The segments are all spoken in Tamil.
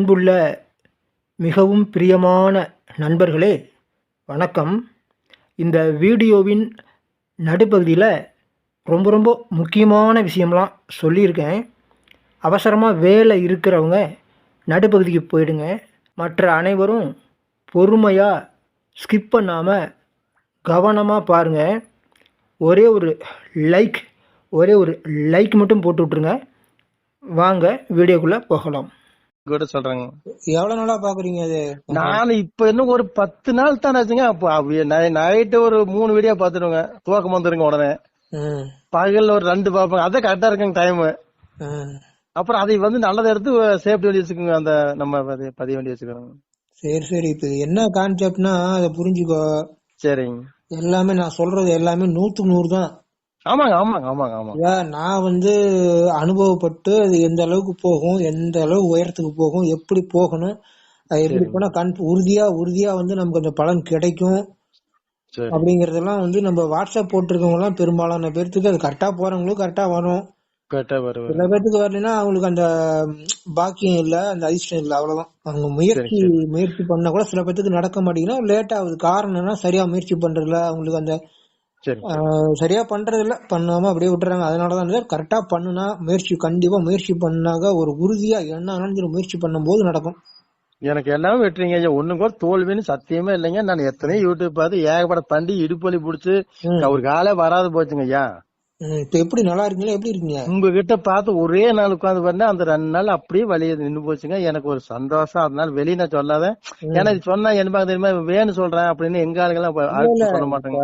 அன்புள்ள மிகவும் பிரியமான நண்பர்களே வணக்கம். இந்த வீடியோவின் நடுப்பகுதியில் ரொம்ப ரொம்ப முக்கியமான விஷயம்லாம் சொல்லியிருக்கேன். அவசரமாக வேலை இருக்கிறவங்க நடுப்பகுதிக்கு போயிடுங்க. மற்ற அனைவரும் பொறுமையாக ஸ்கிப் பண்ணாமல் கவனமாக பாருங்கள் ஒரே ஒரு லைக் ஒரே ஒரு லைக் மட்டும் போட்டு விட்ருங்க வாங்க வீடியோக்குள்ளே போகலாம். கூட சொல்றாங்க. எவ்வளவு நாளா பாக்குறீங்க அது? நான் இப்ப இன்னும் ஒரு பத்து நாள் தான் ஆச்சுங்க. அப்ப நைட்டு ஒரு மூணு வீடியோ பாத்துருவேங்க துவக்கம் வந்துருங்க உடனே. பகல்ல ஒரு ரெண்டு பாப்பேங்க. அதான் கரெக்டா இருக்குங்க டைம். அப்புறம் அதை வந்து நல்லதை எடுத்து சேஃப்டி வண்டி வச்சுக்கோங்க. அந்த நம்ம பதி- பதிய வண்டி வச்சுக்கிறோங்க சரி சரி. இப்ப என்ன கான்செப்ட்னா அதை புரிஞ்சுக்கோ. சரிங்க. எல்லாமே நான் சொல்றது எல்லாமே நூத்துக்கு நூறு தான். ஆமாங்க ஆமாங்க ஆமாங்க ஆமாங்க. நான் வந்து அனுபவப்பட்டு அது எந்த அளவுக்கு போகும் எந்த அளவு உயரத்துக்கு போகும் எப்படி போகணும் அது எப்படி போனா கண் உறுதியா உறுதியா வந்து நமக்கு அந்த பலன் கிடைக்கும் அப்படிங்கறதெல்லாம் வந்து நம்ம வாட்ஸ்அப் போட்டிருக்கவங்க எல்லாம் பெரும்பாலான பேர்த்துக்கு அது கரெக்டா போறவங்களும் கரெக்டா வரும். கரெக்டா சில பேர்த்துக்கு வரலைன்னா அவங்களுக்கு அந்த பாக்கியம் இல்ல அந்த அதிர்ஷ்டம் இல்ல அவ்வளவுதான். அவங்க முயற்சி முயற்சி பண்ணா கூட சில பேர்த்துக்கு நடக்க மாட்டேங்குதுன்னா லேட் ஆகுது. காரணம் என்ன சரியா முயற்சி பண்றதுல அவங்களுக்கு அந்த சரியா பண்றது இல்ல பண்ணாம அப்படியே விட்டுறாங்க. அதனாலதான் கரெக்டா பண்ணுனா முயற்சி கண்டிப்பா முயற்சி பண்ணாக ஒரு உறுதியா என்ன முயற்சி பண்ணும்போது நடக்கும். எனக்கு எல்லாமே வெட்டுறீங்க ஐயா? ஒண்ணும் கூட தோல்வின்னு சத்தியமே இல்லைங்க. நான் எத்தனையோ யூடியூப் பார்த்து ஏகப்பட்ட தண்டி இடுப்பலி புடிச்சு. ஒரு காலே வராது போச்சுங்க ஐயா. இப்ப எப்படி நல்லா இருக்கீங்களா? எப்படி இருக்கீங்க? உங்ககிட்ட பார்த்து ஒரே நாள் உட்கார்ந்து பண்ண அந்த ரெண்டு நாள் அப்படியே வழிய நின்னு போச்சுங்க. எனக்கு ஒரு சந்தோஷம். அதனால வெளிய நான் சொல்லாத. ஏன்னா இது சொன்னா என்ன தெரியுமா? வேணும் சொல்றேன் அப்படின்னு எங்க ஆளுங்கெல்லாம் இப்ப அடுத்து சொல்ல மாட்டாங்க.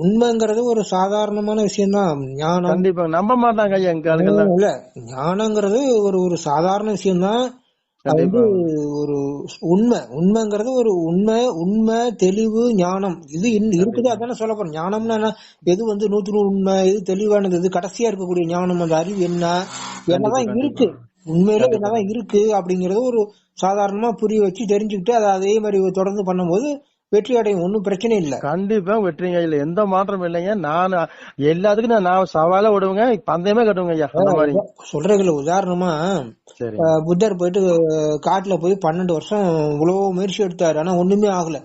உண்மைங்கிறது ஒரு சாதாரணமான விஷயம்தான். ஞானம். கண்டிப்பா. நம்ப மாட்டாங்க எங்க ஆளுங்கெல்லாம். இல்ல. ஞானங்கிறது ஒரு ஒரு சாதாரண விஷயம்தான். அது வந்து ஒரு உண்மை உண்மைங்கிறது ஒரு உண்மை உண்மை தெளிவு ஞானம். இது இருக்குது அதானே சொல்ல போறோம். ஞானம்னா எது வந்து நூத்தி நூறு உண்மை எது தெளிவானது எது கடைசியா இருக்கக்கூடிய ஞானம் அந்த அறிவு என்ன? என்னதான் இருக்கு. உண்மையில என்னதான் இருக்கு அப்படிங்கறது ஒரு சாதாரணமா புரிய வச்சு தெரிஞ்சுக்கிட்டு அதை அதே மாதிரி தொடர்ந்து பண்ணும்போது வெற்றி அடையும் ஒன்னும் பிரச்சனை இல்ல. கண்டிப்பா வெட்டுறீங்க இல்ல எந்த மாற்றமும் இல்லைங்க. நான் எல்லாத்துக்கும் நான் நான் சவாலா விடுவேங்க பந்தயமே கட்டுவேங்க ஐயா. அந்த மாதிரி. சொல்றதுல உதாரணமா புத்தர் போயிட்டு காட்டுல போய் பன்னெண்டு வருஷம் இவ்வளவு முயற்சி எடுத்தாரு. ஆனா ஒண்ணுமே ஆகல.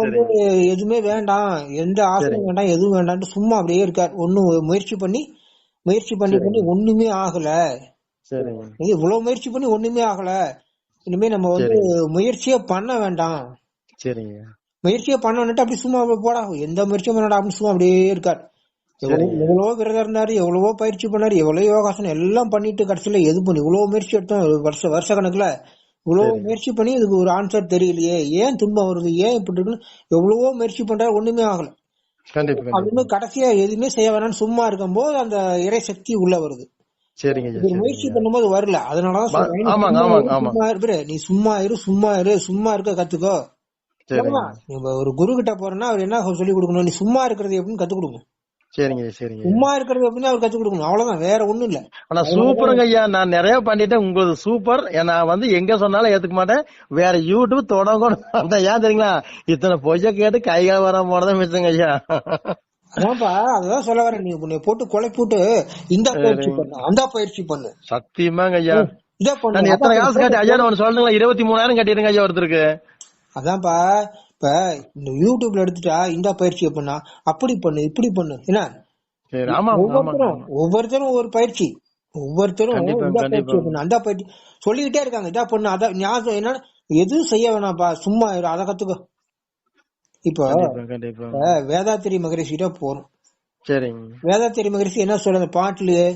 வந்து எதுவுமே வேண்டாம். எந்த ஆசையும் வேண்டாம் எதுவும் வேண்டாம்னு சும்மா அப்படியே இருக்காரு. ஒண்ணும் முயற்சி பண்ணி முயற்சி பண்ணி பண்ணி ஒண்ணுமே ஆகல. இவ்வளவு முயற்சி பண்ணி ஒண்ணுமே ஆகல. இனிமே நம்ம வந்து முயற்சியே பண்ண வேண்டாம். சரிங்க. முயற்சியே பண்ணணும்ட்டு அப்படி சும்மா போடா. எந்த முயற்சியும் பண்ணடா அப்படின்னு சும்மா அப்படியே இருக்காரு. எவ்வளவு விரதம் இருந்தாரு எவ்வளவோ பயிற்சி பண்ணாரு எவ்வளவு யோகாசனம் எல்லாம் பண்ணிட்டு கடைசியில எது பண்ணி இவ்வளவு முயற்சி எடுத்தோம் வருஷ வருஷ கணக்குல. இவ்வளவு முயற்சி பண்ணி இதுக்கு ஒரு ஆன்சர் தெரியலையே. ஏன் துன்பம் வருது? ஏன் இப்படி இருக்குன்னு எவ்வளவோ முயற்சி பண்றாரு ஒண்ணுமே ஆகல. அப்படின்னு கடைசியா எதுவுமே செய்ய வேணாம்னு சும்மா இருக்கும்போது அந்த இறை சக்தி உள்ள வருது. சரிங்க முயற்சி பண்ணும்போது வரல. அதனாலதான் நீ சும்மா இரு. சும்மா இரு சும்மா இரு சும்மா இரு சும்மா இருக்க கத்துக்கோ. ஒரு குரு கிட்ட போறேன்னா அவர் என்ன சொல்லி கொடுக்கணும்? நீ சும்மா இருக்கிறது எப்படின்னு கத்து கொடுக்கணும். சரிங்க சரிங்க. சும்மா இருக்கிறது எப்படின்னு அவர் கத்து கொடுக்கணும். அவ்வளவுதான். வேற ஒண்ணும் இல்ல. ஆனா சூப்பருங்க ஐயா. நான் நிறைய பண்ணிட்டேன். உங்களுக்கு சூப்பர். நான் வந்து எங்க சொன்னாலும் ஏத்துக்க மாட்டேன். வேற யூடியூப் தொடங்க மாட்டேன் ஏன் தெரியுங்களா? இத்தனை பொய்ய கேட்டு கைகால் வர போனதான் மிச்சங்க ஐயா. அதான்ப்பா அதான் சொல்ல வரேன். நீ உன்னை போட்டு கொலை போட்டு இந்த பயிற்சி பண்ணு. அந்த பயிற்சி பண்ணு. சத்தியமாங்க ஐயா. இத பண்ணு. எத்தனை காசு கட்டி? ஐயா ஒன்னு சொல்லுங்களா இருபத்தி மூணாயிரம் கட்டிடுங்க ஐயா ஒருத்தருக்கு. அதான்ப்பா இப்ப இந்த யூடியூப்ல எடுத்துட்டா இந்த பயிற்சியை பண்ணா அப்படி பண்ணு இப்படி பண்ணு. என்ன? ஒவ்வொருத்தரும் ஒவ்வொருத்தரும் ஒவ்வொரு பயிற்சி. ஒவ்வொருத்தரும். பயிற்சி அந்த பயிற்சி. சொல்லிக்கிட்டே இருக்காங்க இதா பண்ணு அதான் ஞாபகம் என்னன்னா எதுவும் செய்ய வேணாம்ப்பா சும்மா அதை கத்துக்கோ. இப்போ வேதாத்திரி மகரிஷிட்ட போறோம். சரிங்க. வேதாத்திரி மகரிஷி என்ன சொல்ற அந்த பாட்டுலயே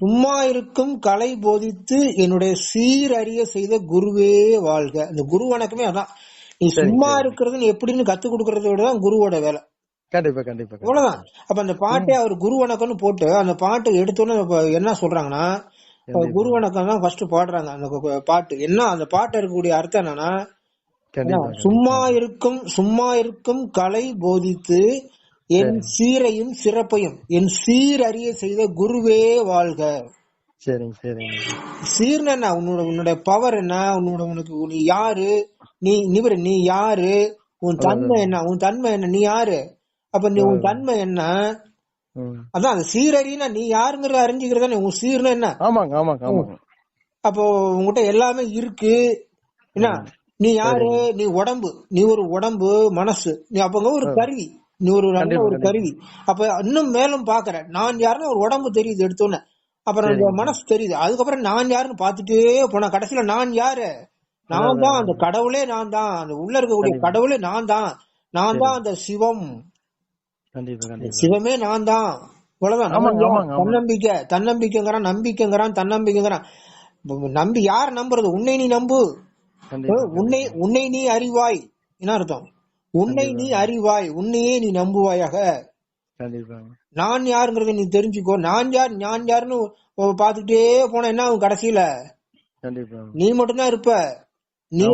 சும்மா இருக்கும் கலை போதித்து என்னுடைய சீரறிய செய்த குருவே வாழ்க. இந்த குரு வணக்கமே அதான். நீ சும்மா இருக்கிறது எப்படின்னு கத்து கொடுக்கறத விட தான் குருவோட வேலை. கண்டிப்பா கண்டிப்பா. அவ்வளவுதான். அப்ப அந்த பாட்டே அவர் குரு வணக்கம்னு போட்டு அந்த பாட்டு எடுத்தோன்னு என்ன சொல்றாங்கன்னா குரு வணக்கம் தான் ஃபர்ஸ்ட் பாடுறாங்க அந்த பாட்டு. என்ன அந்த பாட்டு இருக்கக்கூடிய அர்த்தம் என்னன்னா சும்மா இருக்கும் சும்மா இருக்கும் கலை போதித்து என் சீரையும் சிறப்பையும் என் சீரறிய செய்த குருவே வாழ்க. சரிங்க சரிங்க. சீர்னா என்ன? உன்னோட உன்னோட பவர் என்ன? உன்னோட உனக்கு நீ யாரு? நீ நிவர் நீ யாரு? உன் தன்மை என்ன? உன் தன்மை என்ன? நீ யாரு? அப்ப நீ உன் தன்மை என்ன. அதான் அந்த சீரறினா நீ யாருங்கிறத அறிஞ்சுக்கிறதா உன் சீர்னா என்ன? ஆமாங்க ஆமாங்க ஆமாங்க. அப்போ உங்ககிட்ட எல்லாமே இருக்கு. என்ன? நீ யாரு? நீ உடம்பு. நீ ஒரு உடம்பு மனசு. நீ அப்பங்க ஒரு கருவி. நீ ஒரு நல்ல கண்டிப்பா, ஒரு கருவி. அப்ப இன்னும் மேலும் பாக்குற நான் யாருன்னு ஒரு உடம்பு தெரியுது எடுத்தோன்னே. அப்புறம் மனசு தெரியுது. அதுக்கப்புறம் நான் யாருன்னு பாத்துட்டே போனா கடைசியில நான் யாரு? நான் தான் அந்த கடவுளே நான் தான். அந்த உள்ள இருக்கக்கூடிய கடவுளே நான் தான். நான் தான் அந்த சிவம். சிவமே நான் தான். இவ்வளவுதான். தன்னம்பிக்கை. தன்னம்பிக்கைங்கிறான் நம்பிக்கைங்கிறான் தன்னம்பிக்கைங்கிறான். நம்பி யார் நம்புறது? உன்னை நீ நம்பு. உன்னை உன்னை நீ அறிவாய். என்ன அர்த்தம்? உன்னை நீ அறிவாய் உன்னையே நீ நம்புவாயாக. நான் யாருங்கிறத நீ தெரிஞ்சுக்கோ. நான் யார் நான் யாருன்னு பாத்துக்கிட்டே போனா என்ன ஆகும் கடைசியில? நீ மட்டும்தான் இருப்ப. நீ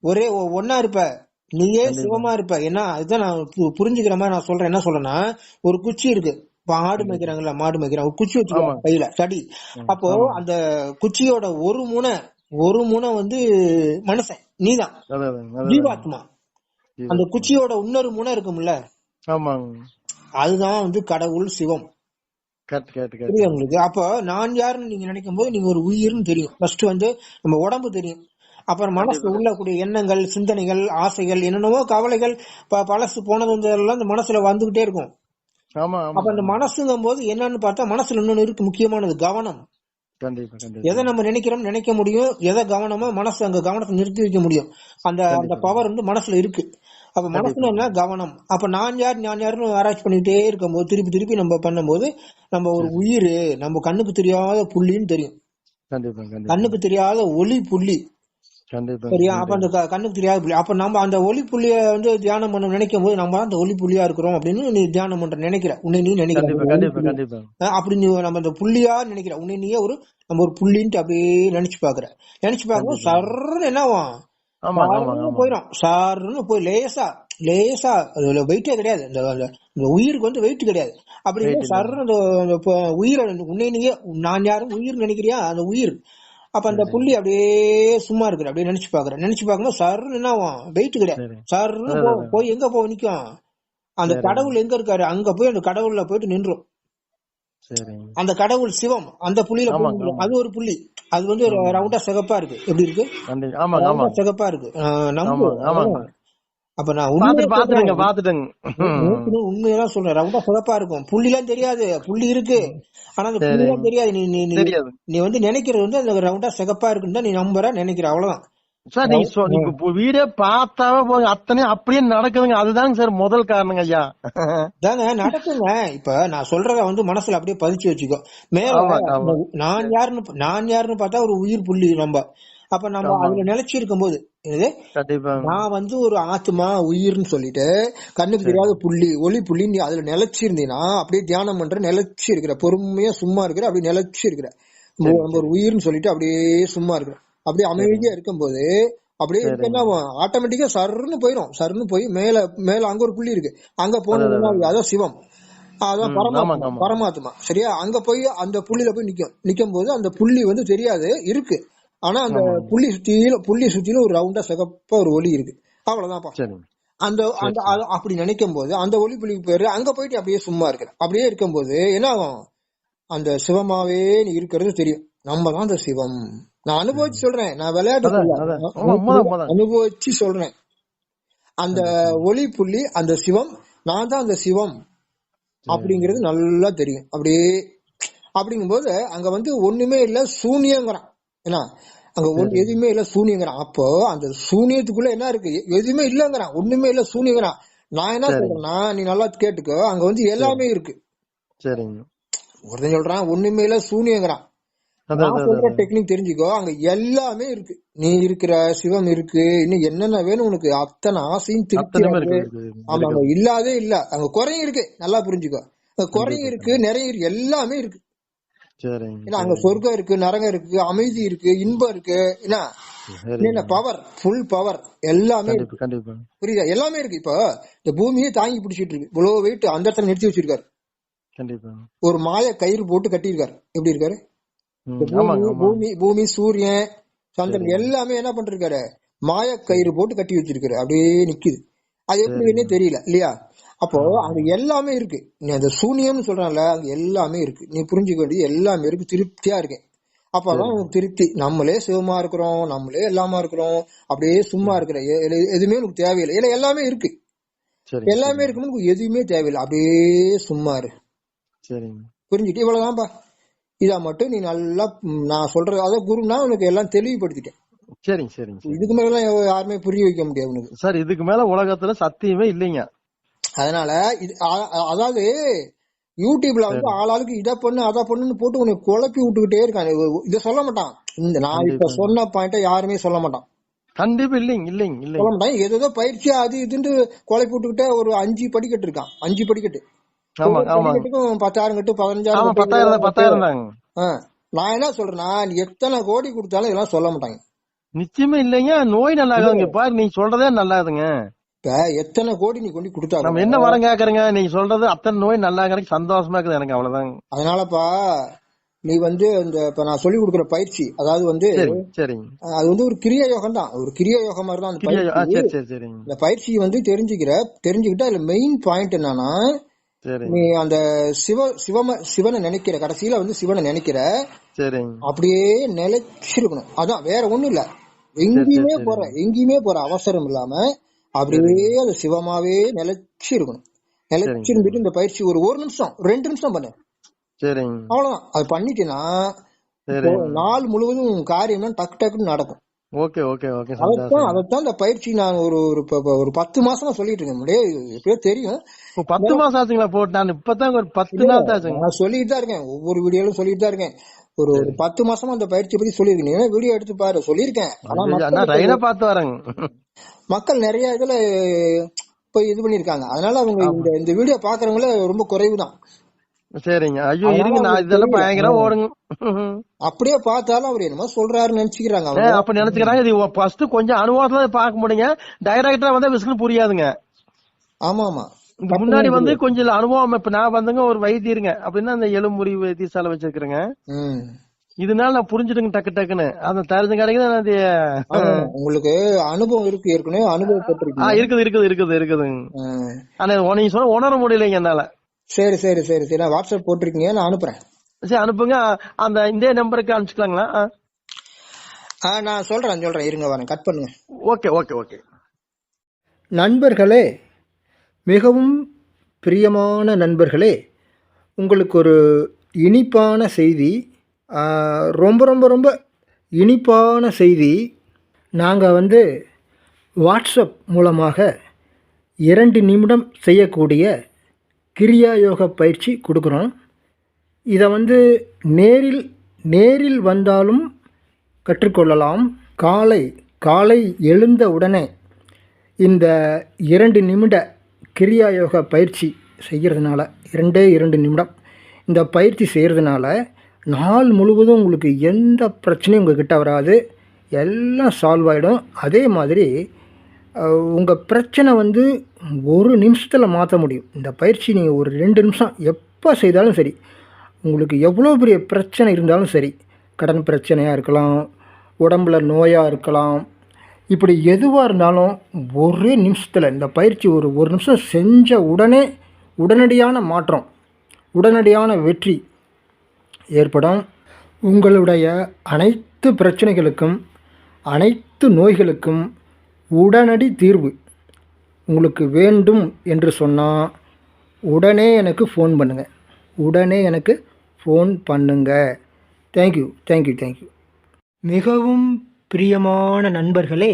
ஒரே ஒ- ஒண்ணா இருப்ப. நீயே சிவமா இருப்ப. ஏன்னா அதுதான் நான் புரிஞ்சுக்கிற மாதிரி நான் சொல்றேன். என்ன சொல்றேன்னா ஒரு குச்சி இருக்கு. ஆடு மேய்க்கிறாங்கல்ல மாடு மேய்க்கிறாங்க. குச்சி வச்சுக்கோ கையில தடி. அப்போ அந்த குச்சியோட ஒரு முனை ஒரு முனை வந்து மனுஷன். நீதான். ஜீவாத்மா. அந்த குச்சியோட இன்னொரு முனை இருக்கும்ல? ஆமாங்க. அதுதான் வந்து கடவுள் சிவம். உங்களுக்கு? அப்போ நான் யாருன்னு நீங்க நினைக்கும் போது நீங்க ஒரு உயிர்னு தெரியும். ஃபர்ஸ்ட் வந்து நம்ம உடம்பு தெரியும். அப்புறம் மனசுல உள்ளக்கூடிய எண்ணங்கள் சிந்தனைகள் ஆசைகள் என்னென்னவோ கவலைகள் பழசு போனது வந்ததெல்லாம் இந்த மனசுல வந்துகிட்டே இருக்கும். அப்ப அந்த மனசுங்கும் போது என்னன்னு பார்த்தா மனசுல இன்னொன்னு இருக்கு முக்கியமானது கவனம். எதை நம்ம நினைக்கிறோம் நினைக்க முடியும் எதை கவனமா மனசு அங்க கவனத்தை நிறுத்தி வைக்க முடியும். அந்த அந்த பவர் வந்து மனசுல இருக்கு. அப்ப மனசுல என்ன? கவனம். அப்ப நான் யார் நான் யாருன்னு ஆராய்ச்சி பண்ணிட்டே இருக்கும்போது திருப்பி திருப்பி நம்ம பண்ணும்போது நம்ம ஒரு உயிர் நம்ம கண்ணுக்கு தெரியாத புள்ளின்னு தெரியும். கண்ணுக்கு தெரியாத ஒளி புள்ளி. சரியா? அப்ப அந்த கண்ணுக்கு தெரியாத புள்ளி. அப்ப நம்ம அந்த ஒளி புள்ளிய வந்து தியானம் பண்ண நினைக்கும் போது நம்ம அந்த ஒளி புள்ளியா இருக்கிறோம் அப்படின்னு நீ தியானம் பண்ற நினைக்கிற. உன்னை நீ நினைக்கிற. அப்படி நீ நம்ம அந்த புள்ளியா நினைக்கிற. உன்னை நீயே ஒரு நம்ம ஒரு புள்ளின்ட்டு அப்படியே நினைச்சு பாக்குற. நினைச்சு பார்க்கும்போது சர்ன்னு என்ன போயிடும் சாருன்னு போய் லேசா லேசா அதுல வெயிட்டே கிடையாது. இந்த உயிருக்கு வந்து வெயிட் கிடையாது. அப்படி. சர்ன்னு உயிரை உன்னை நீயே நான் யாரும் உயிர் நினைக்கிறியா? அந்த உயிர். அப்ப அந்த புள்ளி அப்படியே சும்மா இருக்கிற அப்படியே நினைச்சு பாக்குறேன் நினைச்சு பார்க்கும்போது சர்ன்னு என்ன ஆகும்? வெயிட் கிடையாது. சரி சர்ன்னு போய் எங்க போய் நிக்கும்? அந்த கடவுள் எங்க இருக்காரு? அங்க போய் அந்த கடவுள்ல போயிட்டு நின்றும். அந்த கடவுள் சிவம். அந்த புள்ளியில. அது ஒரு புள்ளி. அது வந்து ரவுண்டா சிகப்பா இருக்கு. எப்படி இருக்கு? ரவுண்டா ஆமாங்க சிகப்பா இருக்கு. ஆமாங்க அப்ப நான் பாத்துட்டேங்க. பாத்துட்டேங்க உண்மையெல்லாம் சொல்றேன். ரவுண்டா சிகப்பா இருக்கும். புள்ளிலாம் தெரியாது. புள்ளி இருக்கு. ஆனா அந்த புள்ளிலாம் தெரியாது. நீ நீ நீ வந்து நினைக்கிறது வந்து அந்த ரவுண்டா சிகப்பா இருக்குன்னு தான் நீ நம்புற நினைக்கிற. அவ்வளவுதான். சார் நீங்க சொ- நீங்க வீடியோ பார்த்தாவே போதும். அத்தனையும் அப்படியே நடக்குதுங்க. அதுதாங்க சார் முதல் காரணங்க ஐயா. தாங்க நடக்குங்க. இப்ப நான் சொல்றத வந்து மனசுல அப்படியே பதிச்சு வச்சுக்கோ. மேல நான் யாருன்னு நான் யாருன்னு பார்த்தா ஒரு உயிர் புள்ளி நம்ம. அப்ப நம்ம அதுல நிலைச்சு இருக்கும்போது நான் வந்து ஒரு ஆத்மா உயிர்னு சொல்லிட்டு கண்ணுக்கு தெரியாத புள்ளி ஒளி புள்ளி நீ அதுல நிலைச்சு இருந்தீங்கன்னா அப்படியே தியானம் பண்ற நிலைச்சு இருக்கிற பொறுமையா சும்மா இருக்கிற அப்படியே நிலைச்சு இருக்கிற நம்ம ஒரு உயிர்னு சொல்லிட்டு அப்படியே சும்மா இருக்கிற. அப்படியே அமைதியா இருக்கும்போது அப்படியே இருக்கு என்ன ஆட்டோமேட்டிக்கா சர்ன்னு போயிடும் சர்ன்னு போய் மேல மேல அங்க ஒரு புள்ளி இருக்கு. அங்க போனதுன்னா அதான் சிவம். அதான் பரமாத்மா. பரமாத்மா. சரியா? அங்க போய் அந்த புள்ளியில போய் நிக்கும். நிக்கும் போது அந்த புள்ளி வந்து தெரியாது இருக்கு. ஆனா அந்த புள்ளி சுத்தியில புள்ளி சுத்தியில ஒரு ரவுண்டா சிகப்பா ஒரு ஒளி இருக்கு. அவ்வளவுதான்ப்பா. சரிங்க அந்த அந்த அப்படி நினைக்கும் போது அந்த ஒளி புள்ளிக்கு பேரு அங்க போயிட்டு அப்படியே சும்மா இருக்கிற அப்படியே இருக்கும்போது என்ன ஆகும் அந்த சிவமாவே நீ இருக்கிறது தெரியும். நம்ம தான் அந்த சிவம். நான் அனுபவிச்சு சொல்றேன். நான் விளையாட்டு. அனுபவிச்சு சொல்றேன். அந்த ஒளி புள்ளி அந்த சிவம் நான் தான் அந்த சிவம் அப்படிங்கிறது நல்லா தெரியும். அப்படியே அப்படிங்கும்போது அங்க வந்து ஒண்ணுமே இல்ல சூனியங்கிறான். என்ன? அங்க ஒண்ணு எதுவுமே இல்ல சூனியங்கிறான். அப்போ அந்த சூனியத்துக்குள்ள என்ன இருக்கு? எதுவுமே இல்லங்கிறான். ஒண்ணுமே இல்ல சூனியங்கிறான். நான் என்ன சொல்றேன்னா நீ நல்லா கேட்டுக்கோ. அங்க வந்து எல்லாமே இருக்கு. சரிங்க. ஒருத்தன் சொல்றான் ஒண்ணுமே இல்ல சூனியங்கிறான். நான் சொல்ற டெக்னிக் தெரிஞ்சுக்கோ. அங்க எல்லாமே இருக்கு. நீ இருக்கிற சிவம் இருக்கு. இன்னும் என்னென்ன வேணும் உனக்கு? அத்தனை ஆசையும் திருப்தி ஆமா. அங்க இல்லாதே இல்ல. அங்க குறையும் இருக்கு. நல்லா புரிஞ்சுக்கோ. குறையும் இருக்கு நிறைய இருக்கு. எல்லாமே இருக்கு. ஏன்னா அங்க சொர்க்கம் இருக்கு நரகம் இருக்கு அமைதி இருக்கு இன்பம் இருக்கு. என்ன பவர் ஃபுல் பவர் எல்லாமே புரியுதா? எல்லாமே இருக்கு இப்போ. இந்த பூமியே தாங்கி பிடிச்சிட்டு இருக்கு. இவ்வளவு வெயிட் அந்த இடத்துல நிறுத்தி வச்சிருக்காரு. கண்டிப்பா. ஒரு மாய கயிறு போட்டு கட்டியிருக்காரு. எப்படி இருக்காரு? பூமி பூமி சூரியன் சந்திரன் எல்லாமே என்ன பண்ணிருக்காரு? மாய கயிறு போட்டு கட்டி வச்சிருக்காரு. அப்படியே நிக்குது. அது எப்படின்னே தெரியல இல்லையா? அப்போ அங்க எல்லாமே இருக்கு. நீ அந்த சூனியம்னு சொல்றான்ல அங்க எல்லாமே இருக்கு. நீ புரிஞ்சுக்க வேண்டியது எல்லாமே இருக்கு. திருப்தியா இருக்கேன். அப்பதான் உனக்கு திருப்தி. நம்மளே சிவமா இருக்கிறோம் நம்மளே எல்லாமா இருக்கிறோம். அப்படியே சும்மா இருக்கிற எதுவுமே உனக்கு தேவையில்லை. இல்ல எல்லாமே இருக்கு. எல்லாமே உனக்கு எதுவுமே தேவையில்லை. அப்படியே சும்மா இரு. புரிஞ்சுட்டு இவ்வளவுதான்ப்பா இதா மட்டும் நீ நல்லா நான் சொல்றது அதாவது குருனா உனக்கு எல்லாம் தெளிவுபடுத்திட்டேன். சரிங்க சரிங்க சரி இதுக்கு மேல யாருமே புரிய வைக்க முடியாது உனக்கு. சார் இதுக்கு மேல உலகத்துல சத்தியமே இல்லைங்க. அதனால இது அதாவது யூடியூப்ல வந்து ஆளாளுக்கு இதை பண்ணு அதை பண்ணுன்னு போட்டு உனக்கு குழப்பி விட்டுக்கிட்டே இருக்கான். இதை சொல்ல மாட்டான். இந்த நான் இப்ப. சொன்ன பாயிண்ட யாருமே சொல்ல மாட்டான். கண்டிப்பா இல்லைங்க இல்லைங்க சொல்ல இல்லைங்க மாட்டான். ஏதோ பயிற்சி அது இதுன்னு குழப்பி விட்டுக்கிட்டே ஒரு அஞ்சு படிக்கட்டு இருக்கான். அஞ்சு படிக்கட்டு. ஆமா ஒவ்வொரு ஆமா. படிக்கட்டுக்கும் பத்தாயிரம் கட்டு பதினஞ்சாயிரம் பத்தாயிரம் பத்தாயிரம் தாங்க. நான் என்ன சொல்றேன்னா நீ எத்தனை கோடி கொடுத்தாலும் இதெல்லாம் சொல்ல மாட்டாங்க. நிச்சயமே இல்லைங்க நோய் நல்லா ஆகுதுங்க பாரு நீங்க சொல்றதே நல்லாதுங்க இப்ப எத்தனை கோடி நீ கொண்டு கொடுத்தா நம்ம என்ன வரம் கேக்குறேங்க? நீங்க சொல்றது அத்தனை நோய் நல்லா எனக்கு சந்தோஷமா இருக்குது எனக்கு அவ்வளவுதாங்க. அதனாலப்பா நீ வந்து இந்த இப்ப நான் சொல்லி கொடுக்குற பயிற்சி அதாவது வந்து அது வந்து ஒரு கிரியா யோகம் தான். ஒரு கிரியா யோகம் மாதிரி தான் அந்த பயிற்சி. சரி சரி சரிங்க. இந்த பயிற்சி வந்து தெரிஞ்சுக்கிற தெரிஞ்சுக்கிட்டா அதுல மெயின் பாயிண்ட் என்னன்னா நீ அந்த சிவ சிவம சிவனை நினைக்கிற கடைசியில வந்து சிவனை நினைக்கிற அப்படியே நிலைச்சிருக்கணும். அதான் வேற ஒண்ணும் இல்ல. எங்கேயுமே. போற எங்கேயுமே போற அவசரம் இல்லாம அப்படியே அது சிவமாவே நிலைச்சு இருக்கணும் நிலைச்சு இருந்துட்டு இந்த பயிற்சி ஒரு ஒரு நிமிஷம் ரெண்டு நிமிஷம் பண்ணு. அவ்வளவுதான். அது பண்ணிட்டீங்கன்னா நாள் முழுவதும் காரியம்லாம் டக்கு டக்குன்னு நடக்கும். ஓகே ஓகே ஓகே சந்தோஷம். அதைத்தான் இந்த பயிற்சி நான் ஒரு ஒரு ஒரு பத்து மாசமா சொல்லிட்டு இருக்கேன். முடியே எப்படியோ தெரியும். பத்து மாசம் ஆச்சுங்களா போட்டு? நான் இப்பதான் ஒரு பத்து நாள் ஆச்சுங்க. நான் சொல்லிட்டு தான் இருக்கேன். ஒவ்வொரு வீடியோலும் சொல்லிட்டு தான் இருக்கேன். ஒரு ஒரு பத்து மாசமா அந்த பயிற்சியை பத்தி சொல்லியிருக்கேன் வீடியோ எடுத்து பாரு. சொல்லியிருக்கேன். ஆனா பார்த்து வரேங்க. மக்கள் நிறைய இதுல போய் இது பண்ணிருக்காங்க அதனால அவங்க இந்த இந்த வீடியோ பாக்குறவங்கள ரொம்ப குறைவு தான் சரிங்க. ஐயோ இருங்க நான் இதெல்லாம். பயங்கரம் ஓடுங்க. அப்படியே பார்த்தாலும் அவர் என்னமோ சொல்றாருன்னு நினைச்சுக்கிறாங்க அப்ப நினைச்சுக்கிறாங்க இது ஃபர்ஸ்ட் கொஞ்சம் அனுபவத்துல பார்க்க முடியுங்க. டைரக்டா வந்தா விசுக்கு புரியாதுங்க. ஆமா ஆமா முன்னாடி வந்து கொஞ்சம் அனுபவம் இப்ப நான் வந்துங்க ஒரு வைத்தியருங்க அப்படின்னா அந்த எலும்புரி வைத்தியசாலை வச்சிருக்கிறேங்க. இதனால நான் புரிஞ்சுட்டுங்க டக்கு டக்குன்னு. அந்த தெரிஞ்ச கடைக்கு தான் அது ஆமா, உங்களுக்கு அனுபவம் இருக்கு ஏற்கனவே ஆ, அனுபவப்பட்டிருக்கீங்க இருக்குது இருக்குது இருக்குது இருக்குதுங்க. ஆனா உன- நீங்க சொன்ன உணர முடியலைங்க என்னால. சரி சரி சரி சரி. நான் வாட்ஸ்அப் போட்டிருக்கீங்க நான் அனுப்புறேன். சரி அனுப்புங்க. அந்த இந்த நம்பருக்கு அனுப்பிச்சுக்கலாங்களா? ஆ. ஆ நான் சொல்றேன் சொல்றேன். இருங்க வரேன். கட் பண்ணுங்க. Okay okay okay. நண்பர்களே மிகவும் பிரியமான நண்பர்களே உங்களுக்கு ஒரு இனிப்பான செய்தி ரொம்ப ரொம்ப ரொம்ப இனிப்பான செய்தி. நாங்கள் வந்து வாட்ஸ்அப் மூலமாக இரண்டு நிமிடம் செய்யக்கூடிய கிரியா யோக பயிற்சி கொடுக்குறோம். இதை வந்து நேரில் நேரில் வந்தாலும் கற்றுக்கொள்ளலாம். காலை காலை எழுந்த உடனே இந்த இரண்டு நிமிட கிரியா யோக பயிற்சி செய்கிறதுனால இரண்டே இரண்டு நிமிடம் இந்த பயிற்சி செய்கிறதுனால நாள் முழுவதும் உங்களுக்கு எந்த பிரச்சனையும் உங்கள் கிட்டே வராது. எல்லாம் சால்வ் ஆகிடும் அதே மாதிரி உங்கள் பிரச்சனை வந்து ஒரு நிமிஷத்தில் மாற்ற முடியும். இந்த பயிற்சி நீங்கள் ஒரு ரெண்டு நிமிஷம் எப்போ செய்தாலும் சரி உங்களுக்கு எவ்வளோ பெரிய பிரச்சனை இருந்தாலும் சரி கடன் பிரச்சனையாக இருக்கலாம் உடம்புல நோயாக இருக்கலாம் இப்படி எதுவாக இருந்தாலும் ஒரே நிமிஷத்தில் இந்த பயிற்சி ஒரு ஒரு நிமிஷம் செஞ்ச உடனே உடனடியான மாற்றம் உடனடியான வெற்றி ஏற்படும். உங்களுடைய அனைத்து பிரச்சனைகளுக்கும் அனைத்து நோய்களுக்கும் உடனடி தீர்வு. உங்களுக்கு வேண்டும் என்று சொன்னால் உடனே எனக்கு ஃபோன் பண்ணுங்கள் உடனே எனக்கு ஃபோன் பண்ணுங்கள் தேங்க்யூ தேங்க்யூ தேங்க்யூ மிகவும் பிரியமான நண்பர்களே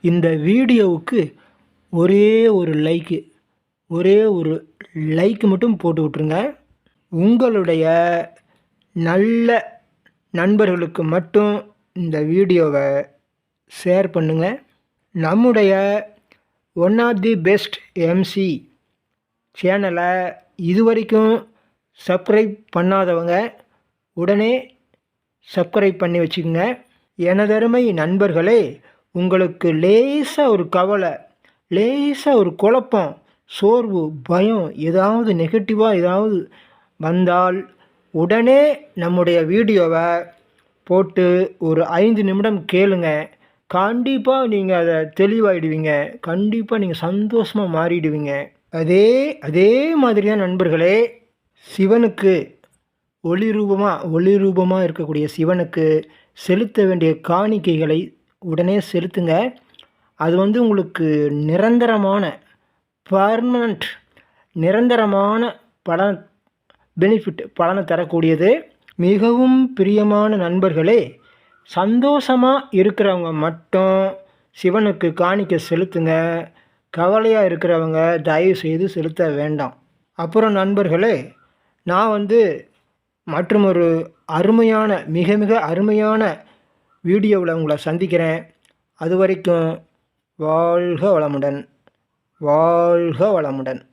இந்த வீடியோவுக்கு ஒரே ஒரு லைக்கு ஒரே ஒரு லைக் மட்டும் போட்டு விட்ருங்க உங்களுடைய நல்ல நண்பர்களுக்கு மட்டும் இந்த வீடியோவை ஷேர் பண்ணுங்கள் நம்முடைய one of the best MC சேனலை இதுவரைக்கும் சப்ஸ்கிரைப் பண்ணாதவங்க உடனே சப்ஸ்கிரைப் பண்ணி வச்சுக்கோங்க. எனதருமை நண்பர்களே உங்களுக்கு லேசாக ஒரு கவலை லேசாக ஒரு குழப்பம் சோர்வு பயம் ஏதாவது நெகட்டிவாக ஏதாவது வந்தால் உடனே நம்முடைய வீடியோவை போட்டு ஒரு ஐந்து நிமிடம் கேளுங்கள் கண்டிப்பாக நீங்கள் அதை தெளிவாயிடுவீங்க. கண்டிப்பாக நீங்கள் சந்தோஷமாக மாறிடுவீங்க. அதே அதே மாதிரி தான் நண்பர்களே சிவனுக்கு ஒளி ரூபமாக ஒளி ரூபமாக இருக்கக்கூடிய சிவனுக்கு செலுத்த வேண்டிய காணிக்கைகளை உடனே செலுத்துங்க. அது வந்து உங்களுக்கு நிரந்தரமான பர்மனண்ட் நிரந்தரமான பலன் பெனிஃபிட் பலனை தரக்கூடியது. மிகவும் பிரியமான நண்பர்களே சந்தோஷமாக இருக்கிறவங்க மட்டும் சிவனுக்கு காணிக்க செலுத்துங்க. கவலையாக இருக்கிறவங்க தயவு செய்து செலுத்த வேண்டாம். அப்புறம் நண்பர்களே நான் வந்து மற்றும் ஒரு அருமையான மிக மிக அருமையான வீடியோவில் உங்களை சந்திக்கிறேன். அது வரைக்கும் வாழ்க வளமுடன். வாழ்க வளமுடன்.